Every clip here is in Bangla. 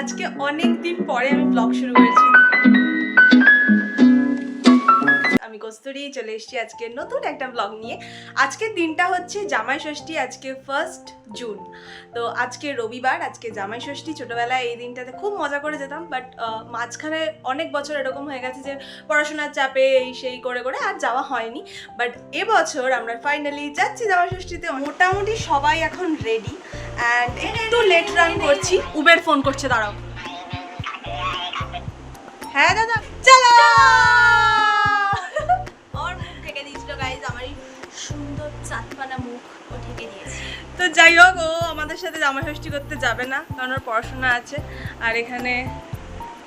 আজকে অনেক দিন পরে আমি ব্লগ শুরু করেছি। আমি কস্তুরি চলে এসেছি আজকে নতুন একটা ব্লগ নিয়ে। আজকের দিনটা হচ্ছে জামাই ষষ্ঠী, আজকে ফার্স্ট জুন তো আজকে রবিবার, আজকে জামাই ষষ্ঠী। ছোটোবেলায় এই দিনটাতে খুব মজা করে যেতাম বাট মাঝখানে অনেক বছর এরকম হয়ে গেছে যে পড়াশোনার চাপে এই সেই করে করে আর যাওয়া হয়নি। বাট এবছর আমরা ফাইনালি যাচ্ছি জামাই ষষ্ঠীতে। মোটামুটি সবাই এখন রেডি অ্যান্ড একটু লেট রান করছি। উবের ফোন করছে দাঁড়াও। হ্যাঁ দাদা। চলো! আমার মুখ ঢেকে দিয়েছিল গাইজ আমার এই সুন্দর চাঁদপানা মুখ ও ঢেকে দিয়েছে। তো যাই হোক ও আমাদের সাথে জামা ষষ্ঠী করতে যাবে না কারণ ওর পড়াশোনা আছে। আর এখানে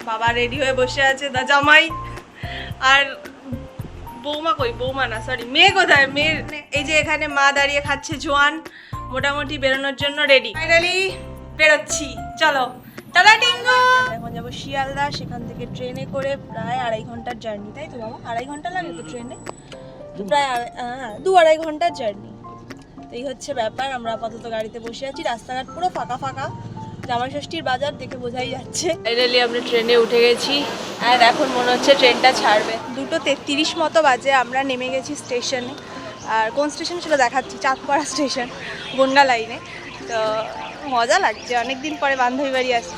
বাবা রেডি হয়ে বসে আছে দা জামাই। আর বৌমা কই? বৌমা না সরি মেয়ে কোথায়? মেয়ে এই যে এখানে মা দাঁড়িয়ে খাচ্ছে জোয়ান। মোটামুটি বেরোনোর জন্য রেডি ফাইনালি বেরোচ্ছি। চলো। টাটা টিঙ্গু! এখন যাব শিয়ালদা। সেখান থেকে ট্রেনে করে প্রায় আড়াই ঘণ্টার জার্নি তাই তো বাবা? আড়াই ঘণ্টা লাগে তো ট্রেনে? প্রায় হ্যাঁ দু আড়াই ঘণ্টার জার্নি তো এই হচ্ছে ব্যাপার। আমরা আপাতত গাড়িতে বসে আছি। রাস্তাঘাট পুরো ফাঁকা ফাঁকা। জামাই ষষ্ঠীর বাজার দেখে বোঝাই যাচ্ছে। ফাইনালি আমরা ট্রেনে উঠে গেছি। আর এখন মনে হচ্ছে ট্রেনটা ছাড়বে। দুটো তেত্রিশ মতো বাজে। আমরা নেমে গেছি স্টেশনে। আর কোন স্টেশন সেটা দেখাচ্ছি চাঁদপাড়া স্টেশন বনগা লাইনে। তো মজা লাগছে অনেকদিন পরে বান্ধবী বাড়ি আসছি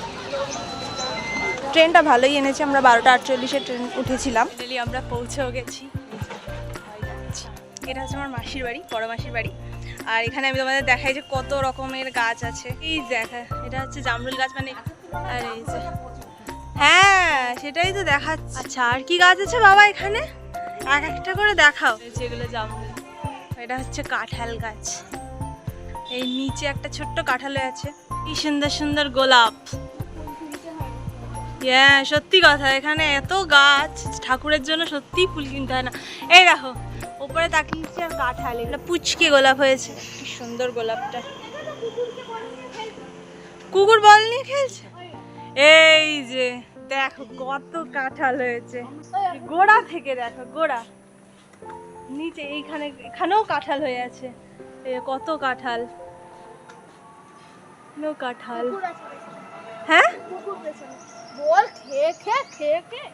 ট্রেনটা ভালোই এনেছে আমরা বারোটা আটচল্লিশে ট্রেন উঠেছিলাম। আমরা পৌঁছেও গেছি। এটা হচ্ছে আমার মাসির বাড়ি বড় মাসির বাড়ি। আর এখানে আমি তোমাদের দেখাই যে কত রকমের গাছ আছে। এই দেখা এটা হচ্ছে জামরুল গাছ মানে আর এই যে। হ্যাঁ সেটাই তো দেখাচ্ছে। আচ্ছা আর কি গাছ আছে বাবা এখানে? এক একটা করে দেখাও। যেগুলো জামরুল। এটা হচ্ছে কাঁঠাল গাছ। এই নিচে একটা ছোট্ট কাঁঠাল আছে। কি সুন্দর সুন্দর গোলাপ। হ্যাঁ সত্যি কথা, এখানে এত গাছ, ঠাকুরের জন্য সত্যিই ফুল কিনতে হয় না। এই দেখো উপরে তাকিয়েছি আর কাঁঠাল, এগুলো পুচকে গোলাপ হয়েছে। কি সুন্দর গোলাপটা। কুকুর বল নিয়ে খেলছে? এই যে, দেখো কত কাঁঠাল হয়েছে। গোড়া থেকে দেখো, গোড়া। নিচে এইখানে এখানেও কাঁঠাল হয়ে আছে। কত কাঁঠাল? নো কাঁঠাল। হ্যাঁ? বল খেয়ে খেয়ে খেয়ে খেয়ে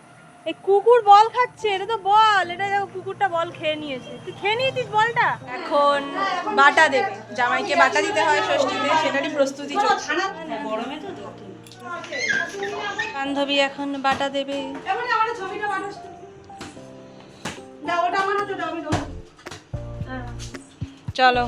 এই কুকুর বল খাচ্ছে এটা তো বল। এটা দেখো কুকুরটা বল খেয়ে নিয়েছে। তুই খেয়ে নিয়েছিস বলটা? এখন বাটা দেবে। জামাইকে বাটা দিতে হয় ষষ্ঠীতে সেটারই প্রস্তুতি চলছে। বান্ধবী এখন বাটা দেবে। চলো।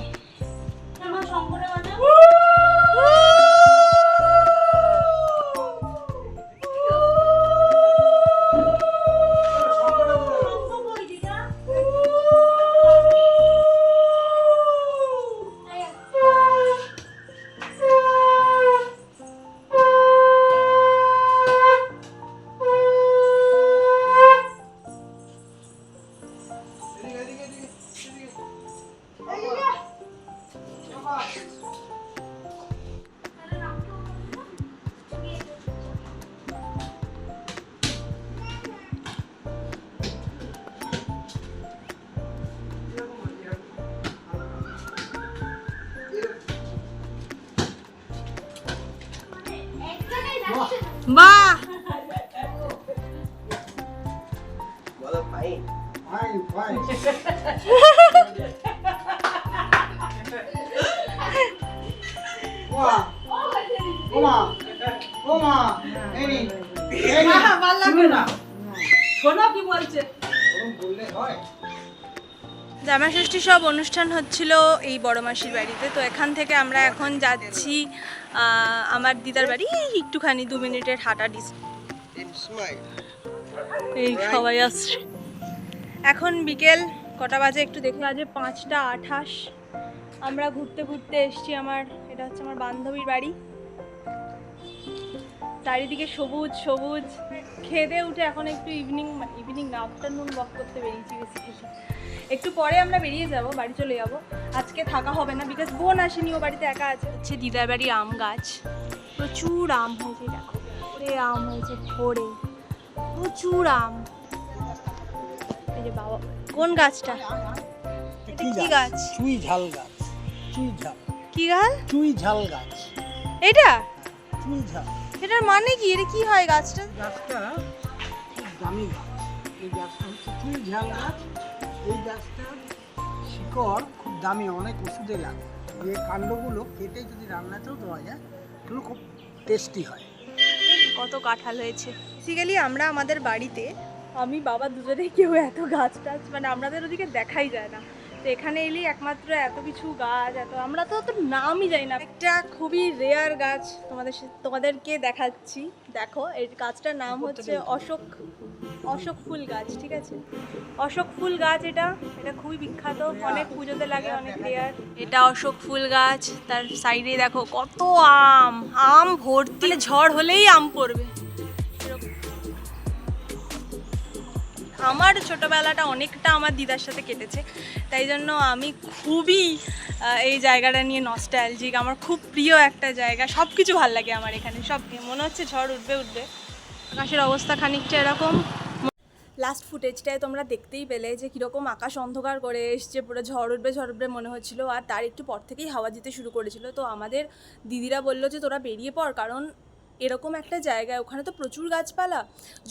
বাহ। Fine, fine. ওমা ওমা ওমা এই নে, এই নে। শোনো কি বলছে। বললে হয়। জামা ষষ্ঠী সব অনুষ্ঠান হচ্ছিল এই বড় মাসির বাড়িতে। তো এখান থেকে আমরা এখন যাচ্ছি আমার দিদার বাড়ি। একটুখানি দু মিনিটের হাঁটা ডিস্টেন্স এই সবাই আসছে। এখন বিকেল কটা বাজে একটু দেখে বাজে পাঁচটা আঠাশ। আমরা ঘুরতে ঘুরতে এসছি আমার, এটা হচ্ছে আমার বান্ধবীর বাড়ি। চারিদিকে সবুজ সবুজ। খেদে উঠে এখন একটু ইভিনিং ইভিনিং না আফটারনুন ওয়াক করতে বেরিয়েছি বেসিক্যালি একটু পরে আমরা বেরিয়ে যাব বাড়ি চলে যাব। আজকে থাকা হবে না বিকজ বোন আসেনি ও বাড়িতে একা আছে। হচ্ছে দিদার বাড়ি আম গাছ। প্রচুর আম হয়েছে দেখো। ওরে আম হয়েছে ভরে। প্রচুর আম। এই যে বাবা কোন গাছটা? এটা কি গাছ? চুই ঝাল গাছ। চুই ঝাল। কি গাছ চুই ঝাল গাছ। এটা? চুই ঝাল। এটার মানে কি? এটা কি হয় গাছটা? গাছটা খুব দামি। এই গাছটা হচ্ছে ফুল ঝাল গাছ। এই গাছটার শিকড় খুব দামি অনেক ওষুধে লাগে। এই কাণ্ডগুলো কেটে যদি রান্নাতেও দেওয়া যায় এগুলো খুব টেস্টি হয়। কত কাঁঠাল হয়েছে। বেসিক্যালি আমরা আমাদের বাড়িতে আমি বাবা দুজনেই কেউ এত গাছ টাছ মানে আমাদের ওদিকে দেখাই যায় না। তো এখানে এলেই একমাত্র এত কিছু গাছ এত আমরা তো তো নামই জানি না। একটা খুবই রেয়ার গাছ তোমাদের তোমাদেরকে দেখাচ্ছি। দেখো এই গাছটার নাম হচ্ছে অশোক অশোক ফুল গাছ ঠিক আছে? অশোক ফুল গাছ এটা। এটা খুবই বিখ্যাত। অনেক পুজোতে লাগে অনেক রেয়ার এটা অশোক ফুল গাছ। তার সাইডে দেখো কত আম। আম ভর্তি ঝড় হলেই আম পড়বে। আমার ছোটবেলাটা অনেকটা আমার দিদার সাথে কেটেছে। তাই জন্য আমি খুবই এই জায়গাটা নিয়ে নস্টালজিক আমার খুব প্রিয় একটা জায়গা। সব কিছু ভালো লাগে আমার এখানে। সব মনে হচ্ছে ঝড় উঠবে উঠবে। আকাশের অবস্থা খানিকটা এরকম। লাস্ট ফুটেজটায় তোমরা দেখতেই পেলে যে কীরকম আকাশ অন্ধকার করে এসছে, পুরো ঝড় উঠবে ঝড় উঠবে মনে হচ্ছিল। আর তার একটু পর থেকেই হাওয়া দিতে শুরু করেছিল। তো আমাদের দিদিরা বলল যে, তোরা বেরিয়ে পড়, কারণ এরকম একটা জায়গায়, ওখানে তো প্রচুর গাছপালা।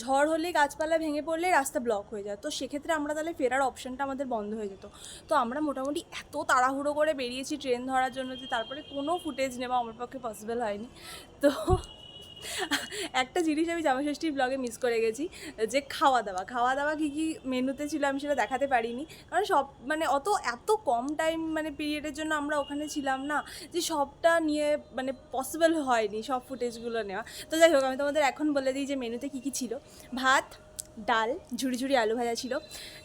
ঝড় হলে গাছপালা ভেঙে পড়লে রাস্তা ব্লক হয়ে যায়। তো সেক্ষেত্রে আমরা তাহলে ফেরার অপশানটা আমাদের বন্ধ হয়ে যেত। তো আমরা মোটামুটি এত তাড়াহুড়ো করে বেরিয়েছি ট্রেন ধরার জন্য যে তারপরে কোনো ফুটেজ নেওয়া আমার পক্ষে পসিবল হয়নি। তো একটা জিনিস আমি জামাষষ্ঠীর ব্লগে মিস করে গেছি, যে খাওয়া দাওয়া খাওয়া দাওয়া কী কী মেনুতে ছিল আমি সেটা দেখাতে পারিনি। কারণ সব মানে অত, এত কম টাইম মানে পিরিয়ডের জন্য আমরা ওখানে ছিলাম না, যে সবটা নিয়ে মানে পসিবল হয়নি সব ফুটেজগুলো নেওয়া। তো যাই হোক, আমি তোমাদের এখন বলে দিই যে মেনুতে কী কী ছিল। ভাত ডাল, ঝুড়ি ঝুড়ি আলু ভাজা ছিল।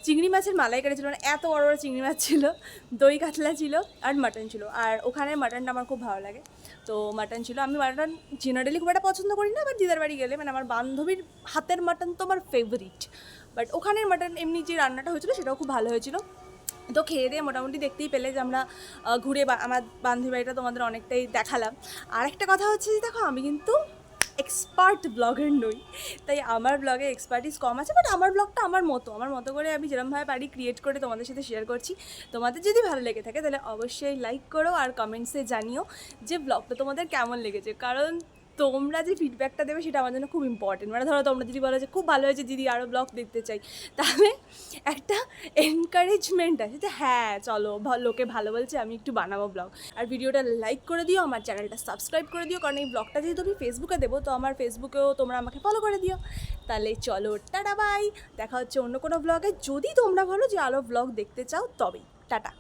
চিংড়ি মাছের মালাইকারি ছিল মানে এত বড় বড় চিংড়ি মাছ ছিল। দই কাতলা ছিল আর মাটন ছিল। আর ওখানে মাটনটা আমার খুব ভালো লাগে। তো মাটন ছিল। আমি মাটন জেনারেলি খুব একটা পছন্দ করি না বাট দিদার বাড়ি গেলে মানে আমার বান্ধবীর হাতের মাটন তো আমার ফেভারিট বাট ওখানের মাটন এমনি যে রান্নাটা হয়েছিল, সেটাও খুব ভালো হয়েছিল। তো খেয়ে দিয়ে মোটামুটি দেখতেই পেলে যে আমরা ঘুরে বা- আমার বান্ধবী বাড়িটা তোমাদের অনেকটাই দেখালাম। আর একটা কথা হচ্ছে যে দেখো, আমি কিন্তু এক্সপার্ট ব্লগার নই। তাই আমার ব্লগে এক্সপার্টিস কম আছে বাট আমার ব্লগটা আমার মতো। আমার মতো করে আমি যেরমভাবে পারি ক্রিয়েট করে তোমাদের সাথে শেয়ার করছি। তোমাদের যদি ভালো লেগে থাকে, তাহলে অবশ্যই লাইক করো আর কমেন্টসে জানিও যে ব্লগটা তোমাদের কেমন লেগেছে। কারণ তোমরা যে ফিডব্যাকটা দেবে সেটা আমার জন্য খুব ইম্পর্টেন্ট মানে ধরো তোমরা যদি বলো যে খুব ভালো হয়েছে দিদি আরও ব্লগ দেখতে চাই, তাহলে একটা এনকারেজমেন্ট আছে যে হ্যাঁ চলো লোকে ভালো বলছে, আমি একটু বানাবো ব্লগ আর ভিডিওটা লাইক করে দিও, আমার চ্যানেলটা সাবস্ক্রাইব করে দিও, কারণ এই ব্লগটা যেহেতু আমি ফেসবুকে দেবো, তো আমার ফেসবুকেও তোমরা আমাকে ফলো করে দিও। তাহলে চলো, টাটা বাই দেখা হচ্ছে অন্য কোনো ব্লগে যদি তোমরা বলো যে আরও ব্লগ দেখতে চাও, তবেই। টাটা!